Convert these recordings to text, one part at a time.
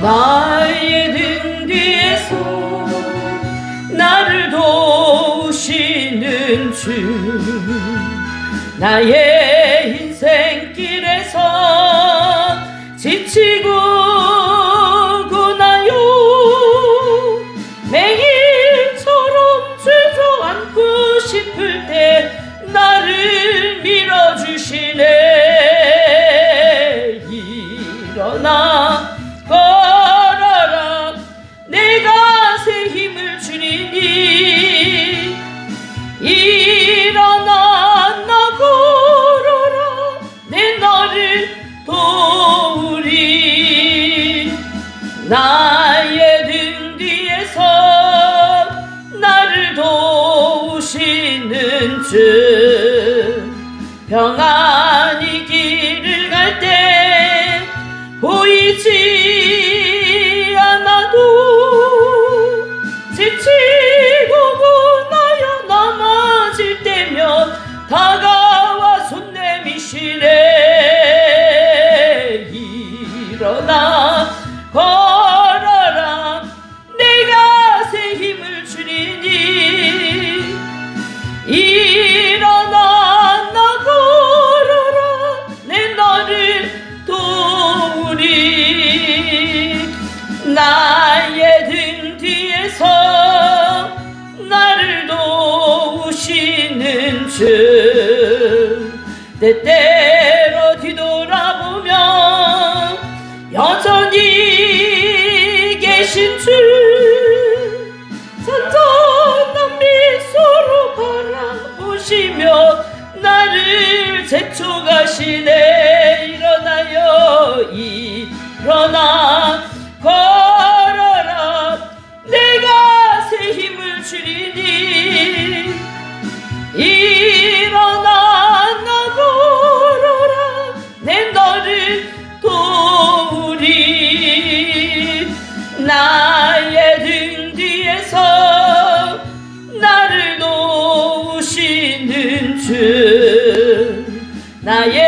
나의 등 뒤에서 나를 도우시는 주 나의 인생길에서 지치고 나의 등 뒤에서 나를 도우시는 주 평안 나의 등 뒤에서 나를 도우시는 주 때때로 뒤돌아보면 여전히 계신 주 잔잔한 미소로 바라보시며 나를 제초가시네. 일어나요 일어나 나의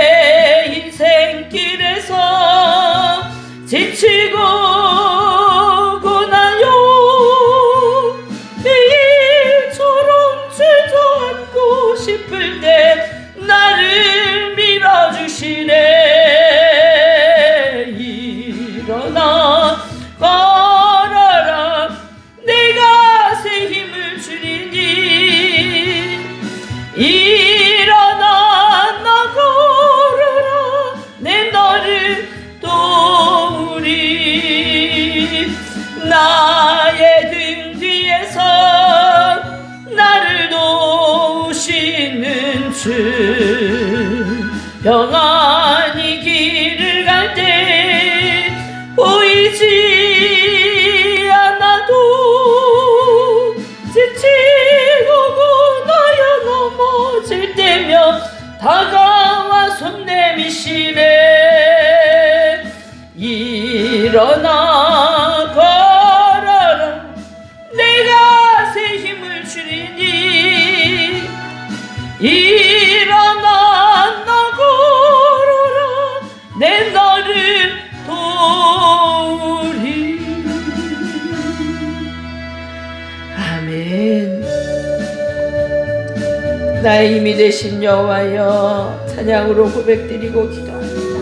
평안히 길을 갈 때 보이지 않아도 지치고 고나여 넘어질 때면 다가와 손 내미시네 일어나 걸어라. 내가 새 힘을 주리니 아멘. 나의 힘이 되신 여호와여 찬양으로 고백드리고 기도합니다.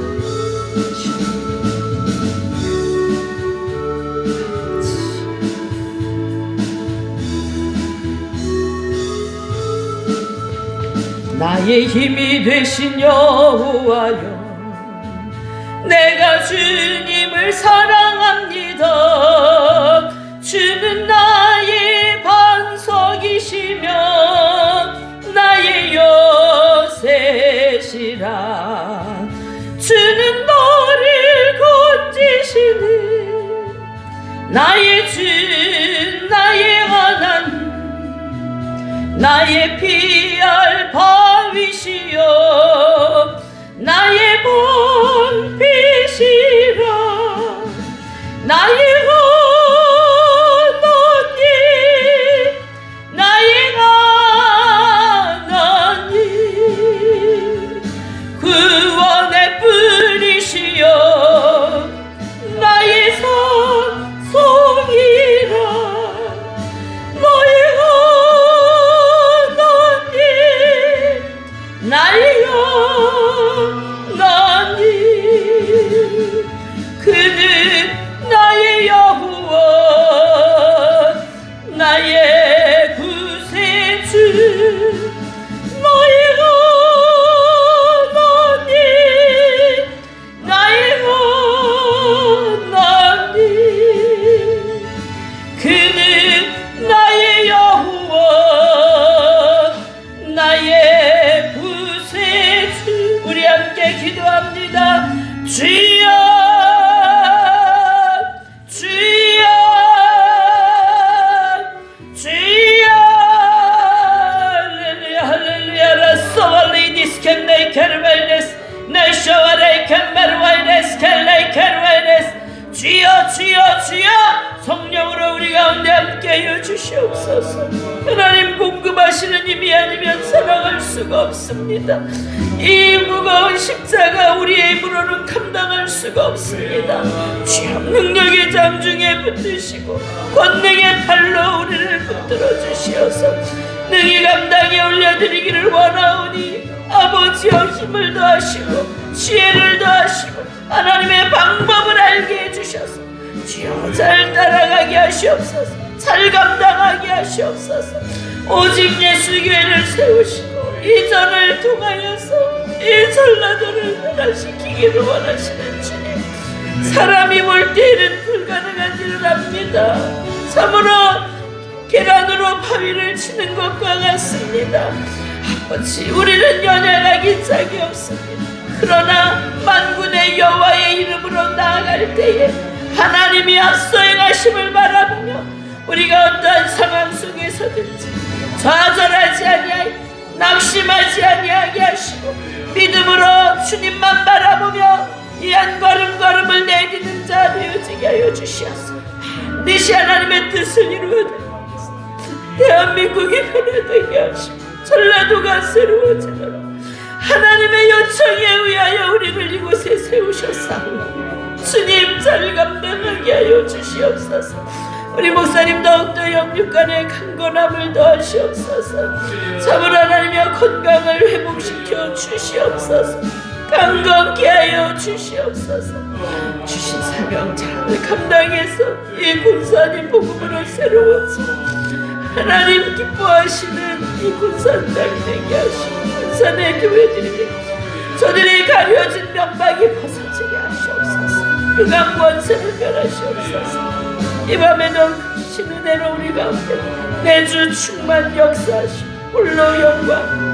나의 힘이 되신 여호와여 내가 주님을 사랑합니다. 주는 나 나의 주 나의 하나님 나의 피할 바위시여 나의 본빛이라 나의 가운데 함께하여 주시옵소서. 하나님 공급하시는 힘이 아니면 살아갈 수가 없습니다. 이 무거운 십자가 우리의 힘으로는 감당할 수가 없습니다. 주여 능력의 장중에 붙드시고 권능의 팔로 우리를 붙들어 주시어서 능히 감당에 올려드리기를 원하오니 아버지여 힘을 더하시고 지혜를 더하시고 하나님의 방법을 알게 해주셔서 주여 잘 따라가게 하시옵소서. 잘 감당하게 하시옵소서. 오직 예수 교회를 세우시고 이 전을 통하여서 이 전라도를 변화시키기를 원하시는 주님. 사람이 볼 때에는 불가능한 일을 합니다. 참으로 계란으로 바위를 치는 것과 같습니다. 아버지 우리는 연약하기 짝이 없습니다. 그러나 만군의 여호와의 이름으로 나아갈 때에 하나님이 앞서 행하심을 바라보며 우리가 어떠한 상황 속에서든지 좌절하지 아니하여 낙심하지 아니하게 하시고 믿음으로 주님만 바라보며 이 한 걸음 걸음을 내디는 자 되어지게 하여 주시옵소서. 반드시 하나님의 뜻을 이루어내 대한민국이 변화되게 하시고 전라도가 새로워지도록 하나님의 요청에 의하여 우리를 이곳에 세우셨사오니 주님 잘 감당하게 하여 주시옵소서. 우리 목사님 더욱더 영육간의 강건함을 더하시옵소서. 참으로 하나님의 건강을 회복시켜 주시옵소서. 강건케 하여 주시옵소서. 주신 사명 잘 감당해서 이 군사님 복음으로 새로워지고 하나님 기뻐하시는 이 군산당이 되게 하시고 군산의 교회들이 저들이 가려진 면박이 벗어지게 하시옵소서 흑암 권세를 멸하시옵소서. 이 밤에도 신은혜로 우리 가운데 내주 충만 역사하시고 홀로 영광